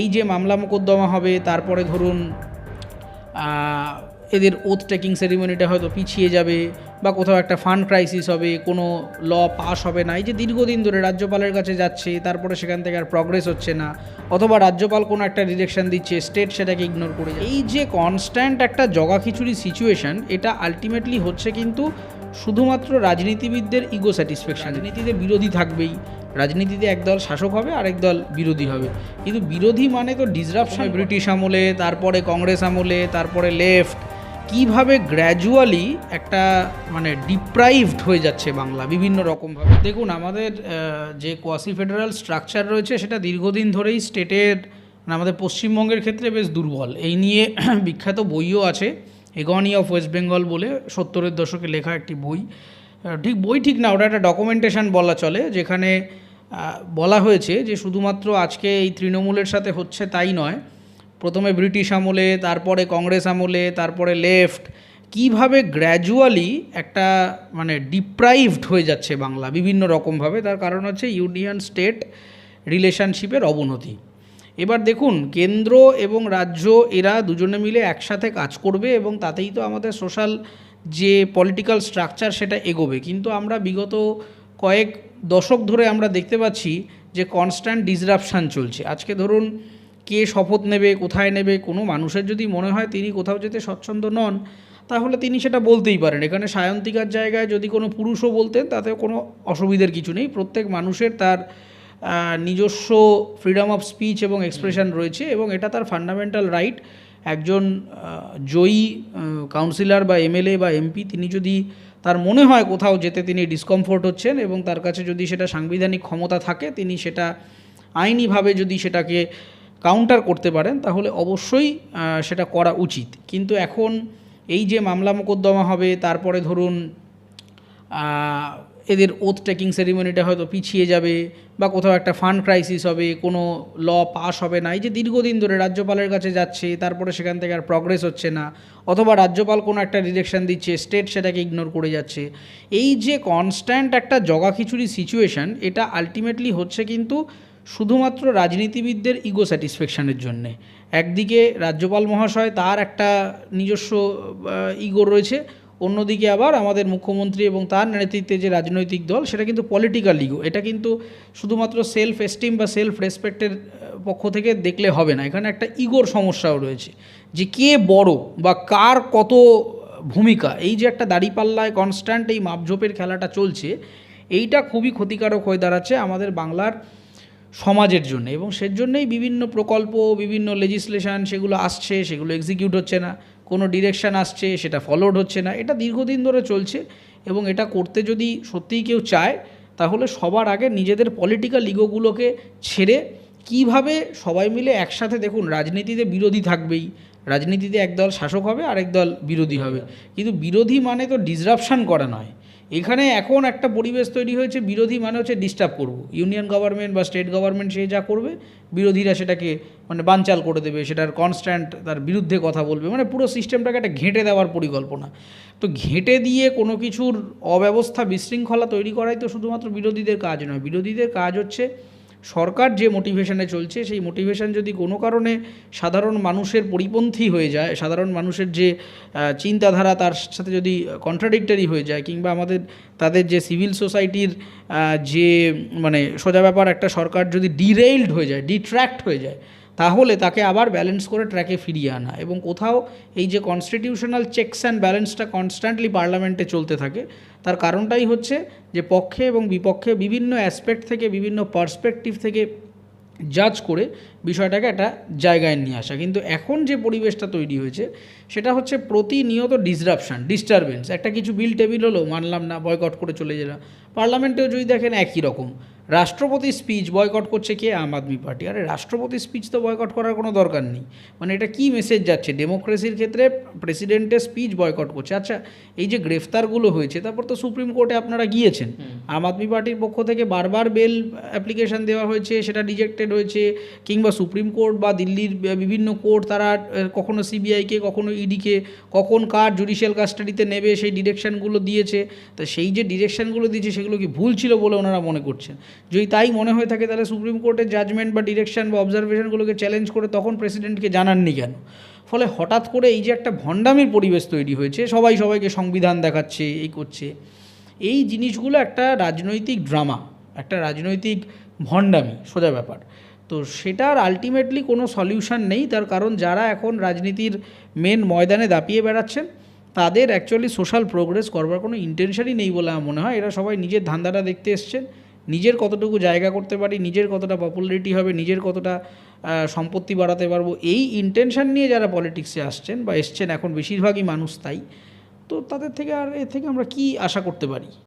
এই যে মামলা মোকদ্দমা হবে, তারপরে ধরুন এদের ওথ টেকিং সেরিমনিটা হয়তো পিছিয়ে যাবে বা কোথাও একটা ফান্ড ক্রাইসিস হবে, কোনো ল পাস হবে না। এই যে দীর্ঘদিন ধরে রাজ্যপালের কাছে যাচ্ছে, তারপরে সেখান থেকে আর প্রগ্রেস হচ্ছে না, অথবা রাজ্যপাল কোনো একটা ডিরেকশন দিচ্ছে স্টেট সেটাকে ইগনোর করে এই যে কনস্ট্যান্ট একটা জগাখিচুড়ি সিচুয়েশন এটা আলটিমেটলি হচ্ছে কিন্তু শুধুমাত্র রাজনীতিবিদদের ইগো স্যাটিসফ্যাকশন রাজনীতিতে বিরোধী থাকবেই। রাজনীতিতে একদল শাসক হবে, আরেক দল বিরোধী হবে। কিন্তু বিরোধী মানে তো ডিসরাপশন ব্রিটিশ আমলে, তারপরে কংগ্রেস আমলে, তারপরে লেফট কীভাবে গ্র্যাজুয়ালি একটা মানে ডিপ্রাইভড হয়ে যাচ্ছে বাংলা বিভিন্ন রকমভাবে। দেখুন, আমাদের যে কোয়াসি ফেডারাল স্ট্রাকচার রয়েছে, সেটা দীর্ঘদিন ধরেই স্টেটের মানে আমাদের পশ্চিমবঙ্গের ক্ষেত্রে বেশ দুর্বল। এই নিয়ে বিখ্যাত বইও আছে। এগনি অফ ওয়েস্ট বেঙ্গল বলে সত্তরের দশকে লেখা একটি বই। ঠিক বই ঠিক না, ওটা একটা ডকুমেন্টেশন বলা চলে, যেখানে বলা হয়েছে যে শুধুমাত্র আজকে এই তৃণমূলের সাথে হচ্ছে তাই নয়, প্রথমে ব্রিটিশ আমলে, তারপরে কংগ্রেস আমলে, তারপরে লেফট কীভাবে গ্র্যাজুয়ালি একটা মানে ডিপ্রাইভড হয়ে যাচ্ছে বাংলা, বিভিন্ন রকমভাবে, তার কারণ হচ্ছে ইউনিয়ন স্টেট রিলেশনশিপের অবনতি। এবার দেখুন, কেন্দ্র এবং রাজ্য এরা দুজনে মিলে একসাথে কাজ করবে এবং তাতেই তো আমাদের সোশ্যাল যে পলিটিক্যাল স্ট্রাকচার সেটা এগোবে। কিন্তু আমরা বিগত কয়েক দশক ধরে আমরা দেখতে পাচ্ছি যে কনস্ট্যান্ট ডিসরাপশান চলছে। আজকে ধরুন, কে শপথ নেবে, কোথায় নেবে, কোনো মানুষের যদি মনে হয় তিনি কোথাও যেতে স্বচ্ছন্দ নন, তাহলে তিনি সেটা বলতেই পারেন। এখানে সায়ন্তিকার জায়গায় যদি কোনো পুরুষও বলতেন তাতে কোনো অসুবিধার কিছু নেই। প্রত্যেক মানুষের তার নিজস্ব ফ্রিডম অফ স্পিচ এবং এক্সপ্রেশন রয়েছে এবং এটা তার ফান্ডামেন্টাল রাইট একজন জয়ী কাউন্সিলর বা এমএলএ বা এমপি তিনি যদি তার মনে হয় কোথাও যেতে তিনি ডিসকমফোর্ট হচ্ছেন এবং তার কাছে যদি সেটা সাংবিধানিক ক্ষমতা থাকে তিনি সেটা আইনিভাবে যদি সেটাকে কাউন্টার করতে পারেন তাহলে অবশ্যই সেটা করা উচিত। কিন্তু এখন এই যে মামলা মোকদ্দমা হবে তারপরে ধরুন এদের ওথ টেকিং সেরিমনিটা হয়তো পিছিয়ে যাবে বা কোথাও একটা ফান্ড ক্রাইসিস হবে, কোনো ল পাস হবে না। এই যে দীর্ঘদিন ধরে রাজ্যপালের কাছে যাচ্ছে, তারপরে সেখান থেকে আর প্রগ্রেস হচ্ছে না, অথবা রাজ্যপাল কোনো একটা ডিরেকশন দিচ্ছে স্টেট সেটাকে ইগনোর করে যাচ্ছে। এই যে কনস্ট্যান্ট একটা জগাখিচুড়ি সিচুয়েশন এটা আলটিমেটলি হচ্ছে কিন্তু শুধুমাত্র রাজনীতিবিদদের ইগো স্যাটিসফ্যাকশানের জন্যে। একদিকে রাজ্যপাল মহাশয় তার একটা নিজস্ব ইগো রয়েছে অন্যদিকে আবার আমাদের মুখ্যমন্ত্রী এবং তার নেতৃত্বে যে রাজনৈতিক দল, সেটা কিন্তু পলিটিক্যাল ইগো এটা কিন্তু শুধুমাত্র সেলফ এস্টিম বা সেলফ রেসপেক্টের পক্ষ থেকে দেখলে হবে না। এখানে একটা ইগোর সমস্যাও রয়েছে যে কে বড় বা কার কত ভূমিকা। এই যে একটা দাড়িপাল্লায় কনস্ট্যান্ট এই মাপঝোপের খেলাটা চলছে, এইটা খুবই ক্ষতিকারক হয়ে দাঁড়াচ্ছে আমাদের বাংলার সমাজের জন্য এবং সেজন্যই বিভিন্ন প্রকল্প, বিভিন্ন লেজিসলেশন সেগুলো আসছে, সেগুলো এক্সিকিউট হচ্ছে না। কোনো ডিরেকশন আসছে, সেটা ফলোড হচ্ছে না। এটা দীর্ঘদিন ধরে চলছে এবং এটা করতে যদি সত্যিই কেউ চায়, তাহলে সবার আগে নিজেদের পলিটিক্যাল ইগোগুলোকে ছেড়ে কীভাবে সবাই মিলে একসাথে দেখুন, রাজনীতিতে বিরোধী থাকবেই। রাজনীতিতে একদল শাসক হবে, আরেক দল বিরোধী হবে। কিন্তু বিরোধী মানে তো ডিসরাপশান করা নয়। এখানে এখন একটা পরিবেশ তৈরি হয়েছে, বিরোধী মানে হচ্ছে ডিস্টার্ব করব। ইউনিয়ন গভর্নমেন্ট বা স্টেট গভর্নমেন্ট সে যা করবে, বিরোধীরা সেটাকে মানে বানচাল করে দেবে, সেটার কনস্ট্যান্ট তার বিরুদ্ধে কথা বলবে। মানে পুরো সিস্টেমটাকে একটা ঘেঁটে দেওয়ার পরিকল্পনা। তো ঘেঁটে দিয়ে কোনো কিছুর অব্যবস্থা, বিশৃঙ্খলা তৈরি করাই তো শুধুমাত্র বিরোধীদের কাজ নয়। বিরোধীদের কাজ হচ্ছে সরকার যে মোটিভেশনে চলছে, সেই মোটিভেশন যদি কোনো কারণে সাধারণ মানুষের পরিপন্থী হয়ে যায়, সাধারণ মানুষের যে চিন্তাধারা তার সাথে যদি কন্ট্রাডিক্টারি হয়ে যায়, কিংবা আমাদের, তাদের যে সিভিল সোসাইটির যে মানে সোজা ব্যাপার, একটা সরকার যদি ডিরেইলড হয়ে যায় ডিট্র্যাক্ট হয়ে যায় তাহলে তাকে আবার ব্যালেন্স করে ট্র্যাকে ফিরিয়ে আনা এবং কোথাও এই যে কনস্টিটিউশনাল চেকস অ্যান্ড ব্যালেন্সটা কনস্ট্যান্টলি পার্লামেন্টে চলতে থাকে, তার কারণটাই হচ্ছে যে পক্ষে এবং বিপক্ষে বিভিন্ন অ্যাসপেক্ট থেকে, বিভিন্ন পার্সপেক্টিভ থেকে জাজ করে বিষয়টাকে একটা জায়গায় নিয়ে আসা। কিন্তু এখন যে পরিবেশটা তৈরি হয়েছে, সেটা হচ্ছে প্রতিনিয়ত ডিসরাপশান ডিস্টারবেন্স একটা কিছু বিল টেবিল হলো, মানলাম না বয়কট করে চলে গেলাম। পার্লামেন্টেও যদি দেখেন একই রকম। রাষ্ট্রপতি স্পিচ বয়কট করছে কে? আম আদমি পার্টি। আরে রাষ্ট্রপতি স্পিচ তো বয়কট করার কোনো দরকার নেই। মানে এটা কি মেসেজ যাচ্ছে? ডেমোক্রেসির ক্ষেত্রে প্রেসিডেন্টের স্পিচ বয়কট করছে। আচ্ছা এই যে গ্রেফতারগুলো হয়েছে তারপর তো সুপ্রিম কোর্টে আপনারা গিয়েছেন। আম আদমি পার্টির পক্ষ থেকে বারবার বেল অ্যাপ্লিকেশন দেওয়া হয়েছে সেটা রিজেক্টেড হয়েছে কিংবা সুপ্রিম কোর্ট বা দিল্লির বিভিন্ন কোর্ট তারা কখনো সিবিআইকে কখনো ইডিকে কখন কার জুডিশিয়াল কাস্টাডিতে নেবে সেই ডিরেকশনগুলো দিয়েছে। তা সেই যে ডিরেকশনগুলো দিয়েছে সেগুলো কি ভুল ছিল বলে ওনারা মনে করছেন? যদি তাই মনে হয়ে থাকে তাহলে সুপ্রিম কোর্টের জাজমেন্ট বা ডিরেকশন বা অবজারভেশনগুলোকে চ্যালেঞ্জ করে তখন প্রেসিডেন্টকে জানাননি কেন? ফলে হঠাৎ করে এই যে একটা ভণ্ডামির পরিবেশ তৈরি হয়েছে, সবাই সবাইকে সংবিধান দেখাচ্ছে, এই করছে, এই জিনিসগুলো একটা রাজনৈতিক ড্রামা একটা রাজনৈতিক ভণ্ডামি, সোজা ব্যাপার। তো সেটার আলটিমেটলি কোনো সলিউশন নেই, তার কারণ যারা এখন রাজনীতির মেন ময়দানে দাপিয়ে বেড়াচ্ছেন, তাদের অ্যাকচুয়ালি সোশ্যাল প্রোগ্রেস করবার কোনো ইন্টেনশনই নেই বলে আমার মনে হয়। এরা সবাই নিজের ধান্দাটা দেখতে এসছেন। নিজের কতটুকু জায়গা করতে পারি, নিজের কতটা পপুলারিটি হবে, নিজের কতটা সম্পত্তি বাড়াতে পারব, এই ইন্টেনশান নিয়ে যারা পলিটিক্সে আসছেন বা এসছেন, এখন বেশিরভাগই মানুষ তাই, তো তাদের থেকে আর এর থেকে আমরা কী আশা করতে পারি?